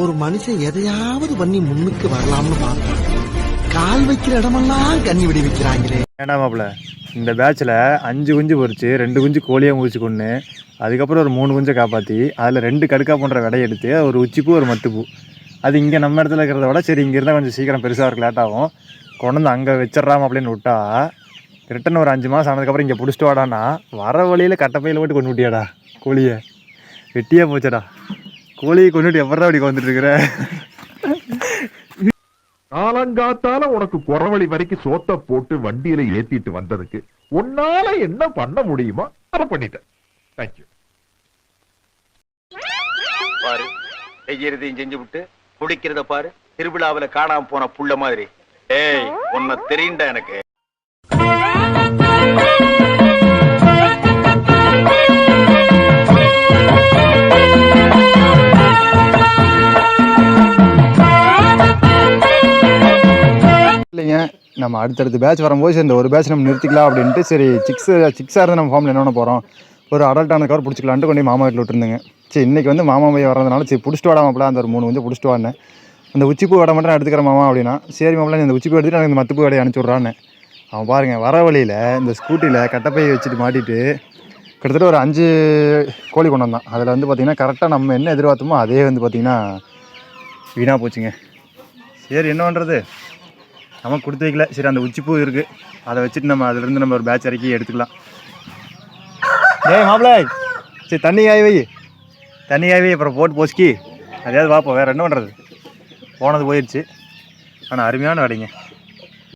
ஒரு மனுஷன் எதையாவது பண்ணி முன்னுக்கு வரலாம்னு பார்த்தா கால் வைக்கிற இடமெல்லாம் கண்ணி விடி வைக்கிறாங்களே. ஏண்டா மாப்பிள? இந்த பேட்சில் அஞ்சு குஞ்சு பொறிச்சு ரெண்டு குஞ்சு கோழியாக முடிச்சு கொண்டு அதுக்கப்புறம் ஒரு மூணு குஞ்சை காப்பாற்றி அதில் ரெண்டு கடுக்கா போன்ற விடை எடுத்து ஒரு உச்சிப்பூ ஒரு மத்துப்பூ. அது இங்கே நம்ம இடத்துல இருக்கிறத விட சரி இங்கே இருந்தால் கொஞ்சம் சீக்கிரம் பெருசாக இருக்கு லேட் ஆகும். கொண்டு வந்து அங்கே வச்சிட்றாம அப்படின்னு விட்டா ரிட்டன் ஒரு அஞ்சு மாதம் ஆனதுக்கப்புறம் இங்கே பிடிச்சிட்டு வாடான்னா வர வழியில் கட்டப்பையில் போட்டு கொண்டு விட்டியாடா கோழியை. வெட்டியே போச்சடா. கோழியை கொண்டுட்டு எப்படா அப்படி வந்துட்டு இருக்கிற காலங்காத்தால உனக்கு குறவழி வரைக்கும் சோத்த போட்டு வண்டியில ஏத்திட்டு வந்ததுக்கு உன்னால என்ன பண்ண முடியுமோ அதை பண்ணிட்டேன். தேங்க்யூ பாரு செய்யறதையும் செஞ்சு விட்டு குடிக்கிறத பாரு திருவிழாவுல காணாம போன புள்ள மாதிரி. ஏய் உன்னை தெரியுண்டா எனக்கு. நம்ம அடுத்தடுத்த பேட்ச் வரும்போது சரி இந்த ஒரு பேட்ச் நம்ம நிறுத்திக்கலாம் அப்படின்ட்டு சரி சிக்ஸ் சிக்ஸாக இருந்து நம்ம ஃபார்மில் என்ன பண்ண போகிறோம் ஒரு அடல்ட் ஆன கவர் பிடிச்சிக்கலான்ட்டு கொண்டு மாமா வீட்டில் விட்டுருந்துங்க. சரி இன்றைக்கி வந்து மாமா பையன் வரதுனால சரி பிடிச்சிட்டு வாடாமப்பல அந்த ஒரு மூணு கொஞ்சம் பிடிச்சிட்டு வாடினேன் அந்த உச்சிப்பூ வடை மட்டும் நான் எடுத்துக்கிறேன் மாமா அப்படின்னா சரி மாப்பிள்ள இந்த உச்சிப்பூ எடுத்துட்டு எனக்கு இந்த மத்துப்பூ வடையை அனுப்பிச்சி அவன் பாருங்கள் வர வழியில் இந்த ஸ்கூட்டியில் கட்டப்பையை வச்சுட்டு மாட்டிட்டு கிட்டத்தட்ட ஒரு அஞ்சு கோழி கொண்டு வந்தான் அதில் வந்து பார்த்திங்கன்னா கரெக்டாக நம்ம என்ன எதிர்பார்த்தோமோ அதே வந்து பார்த்திங்கன்னா வீணாக போச்சுங்க. சரி என்ன பண்ணுறது நமக்கு கொடுத்து வைக்கல. சரி அந்த உச்சிப்பூ இருக்குது அதை வச்சுட்டு நம்ம அதுலேருந்து நம்ம ஒரு பேட்ச் இறக்கி எடுத்துக்கலாம். ஏய் மாப்பிள்ள. சரி தண்ணி காயவை தண்ணி காயவை அப்புறம் போட்டு போஸ்கி அதையாவது பார்ப்போம் வேறு என்ன பண்ணுறது போனது போயிடுச்சு ஆனால் அருமையான வடைங்க